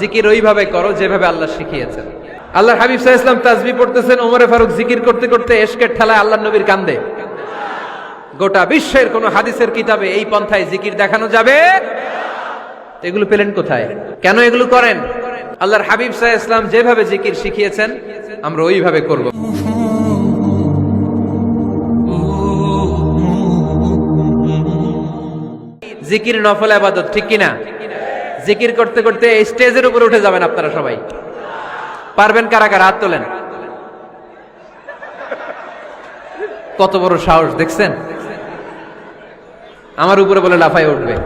জিকির ওইভাবে করো যেভাবে আল্লাহ শিখিয়েছেন। আল্লাহ হাবিব সাহা ইসলাম তাজবি পড়তেছেন, ওমরে ফারুক জিকির করতে করতে এশকের ঠেলায় আল্লাহ নবীর কান্দে। গোটা বিশ্বের কোন হাদিসের কিতাবে এই পন্থায় জিকির দেখানো যাবে? এগুলো পেলেন কোথায়? কেন এগুলো করেন? আল্লাহর হাবিব সাহা ইসলাম যেভাবে জিকির শিখিয়েছেন, আমরা ওইভাবে করব। জিকির নফল আবাদত, ঠিক কিনা? জিকির করতে করতে স্টেজের উপরে উঠে যাবেন আপনারা সবাই। পারবেন কারা কারা? হাত তোলেন। কত বড় সাহস, দেখছেন? আমার উপরে বলে লাফাই উঠবে।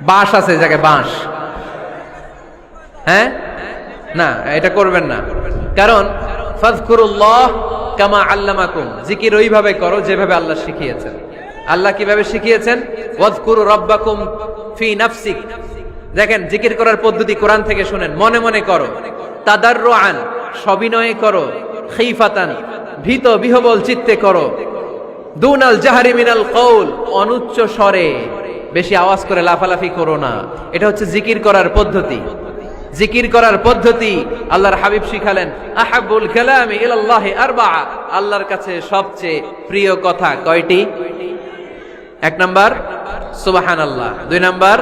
বাঁশ আছে জায়গায়, বাঁশ। হ্যাঁ? না, এটা করবেন না। কারণ ফাজকুরুল্লাহ কামা আল্লামাকুম। জিকির ওইভাবে করো যেভাবে আল্লাহ শিখিয়েছেন। আল্লাহ কীভাবে শিখিয়েছেন? রব্বাকুম ফি নাফসিক। দেখেন, জিকির করার পদ্ধতি কোরআন থেকে শুনেন। মনে মনে করো। তাদাররুআন, সবিনয়ে করো। খিফাতান, ভীত বিহবল চিত্তে করো। দুনাল জাহারি মিনাল কৌল অনুচ্চ স্বরে। বেশি আওয়াজ করে লাফালাফি করো না। এটা হচ্ছে জিকির করার পদ্ধতি। জিকির করার পদ্ধতি আল্লাহর হাবিব শিখালেন, আহাবুল কালামি ইলাল্লাহি আরবা আল্লাহর কাছে সবচেয়ে প্রিয় কথা কয়টি? এক নাম্বার সুবাহান আল্লাহ দুই নাম্বার,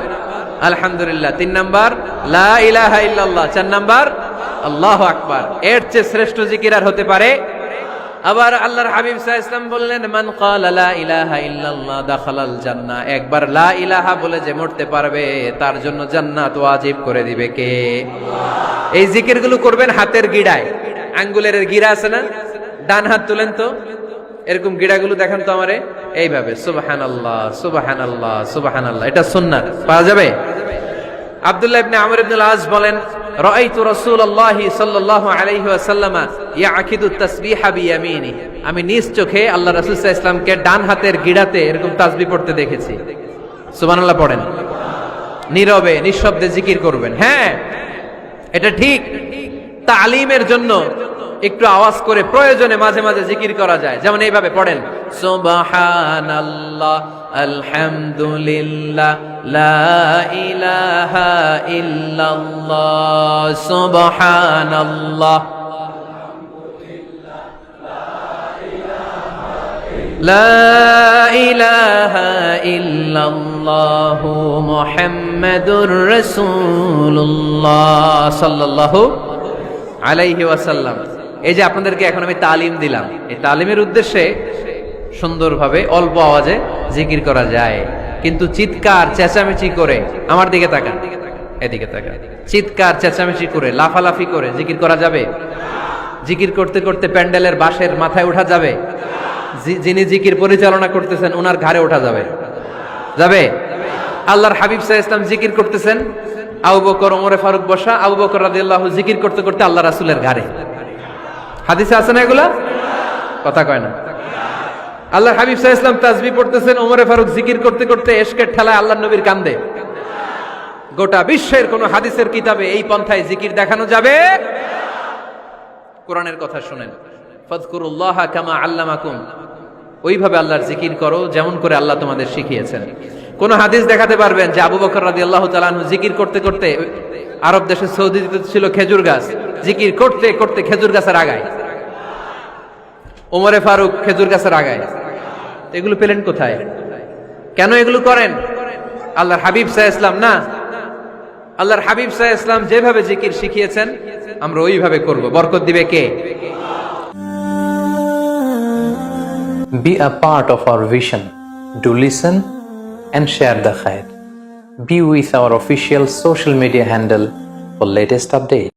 আলহামদুলিল্লাহ। তিন নাম্বার, লা ইলাহা ইল্লাল্লাহ। চার নাম্বার, আল্লাহ আকবার। এর চেয়ে শ্রেষ্ঠ জিকির আর হতে পারে? আবার আল্লাহর হাবিব ইসলাম বললেন, মান লা ইলাহা ইল্লাল্লাহ দাখালাল জান্নাহ। একবার লা ইলাহা বলে যে মরতে পারবে, তার জন্য জান্নাত ওয়াজিব করে দিবে কে? এই জিকিরগুলো করবেন হাতের গিড়ায়। আঙ্গুলের গিরা আছে না? ডান হাত তুলেন তো। এরকম গিড়াগুলো দেখান তো আমারে। এইভাবে সুবাহান আল্লাহ সুবাহান আল্লাহ সুবাহান আল্লাহ এটা সুন্নাত পাওয়া যাবে? আব্দুল্লাহ ইবনে আমর ইবনে আজ বলেন, রাআইতু রাসূলুল্লাহ সাল্লাল্লাহু আলাইহি ওয়াসাল্লাম ইয়াকিদু তাসবিহা বিয়ামিনি আমি নিজ চোখে আল্লাহ রাসূল সাল্লাল্লাহু আলাইহি ওয়াসাল্লামকে ডান হাতের গিড়াতে এরকম তাসবিহ পড়তে দেখেছি। সুবহানাল্লাহ পড়েন। নীরবে, নিঃশব্দে জিকির করবেন। হ্যাঁ এটা ঠিক। তালিমের জন্য একটু আওয়াজ করে প্রয়োজনে মাঝে মাঝে জিকির করা যায় যেমন এইভাবে পড়েন সুবহানাল্লাহ আলহামদুলিল্লাহ লা ইলাহা ইল্লাল্লাহ সুবহানাল্লাহ لا إله إلا الله محمد رسول الله صلى الله আলাইহি ওয়াসাল্লাম এই যে আপনাদেরকে এখন আমি তালিম দিলাম, এই তালিমের উদ্দেশ্যে সুন্দরভাবে অল্প আওয়াজে জিকির করা যায়। কিন্তু চিৎকার, চেঁচামেচি করে আমার দিকে তাকান। এদিকে তাকান। চিৎকার, চেঁচামেচি করে, লাফালাফি করে জিকির করা যাবে? জিকির করতে করতে প্যান্ডেলের বাঁশের মাথায় ওঠা যাবে? যিনি জিকির পরিচালনা করতেছেন ওনার ঘাড়ে ওঠা যাবে? যাবে? আল্লাহর হাবিব সাহা ইসলাম জিকির করতেছেন। আবু বকর, ওমরে ফারুক বসা, আবু বকর রাদিয়াল্লাহু জিকির করতে করতে আল্লাহ রাসূলের ঘাড়ে। হাদিসে আছে না এগুলা? কথা কয় না। আল্লাহ হাবিব সাহা ইসলাম তাজবি পড়তেছেন, ওমরে ফারুক জিকির করতে করতে এশকের ঠেলায় আল্লাহ নবীর কান্দে। গোটা বিশ্বের কোন হাদিসের কিতাবে এই পন্থায় জিকির দেখানো যাবে? কোরআনের কথা শুনেন। ফজকুরুল্লাহ কামা আল্লামাকুম। ওইভাবে আল্লাহর জিকির করো, যেমন করে আল্লাহ তোমাদের শিখিয়েছেন। কোন হাদিস দেখাতে পারবেন যে আবু বকর রাদি আল্লাহ তালানহু জিকির করতে করতে আরব দেশে সৌদিতে ছিল খেজুর গাছ। জিকির করতে করতে খেজুর গাছের আগায়। ওমরে ফারুক খেজুর গাছের আগায়। এগুলো পেলেন কোথায়? কেন এগুলো করেন? আল্লাহর হাবিব সাহা ইসলাম না। আল্লাহর হাবিব সাহা ইসলাম যেভাবে জিকির শিখিয়েছেন, আমরা ওইভাবে করব। বরকত দিবে কে? Be a part of our vision. Do listen and share the khair. Be with our official social media handle for latest updates.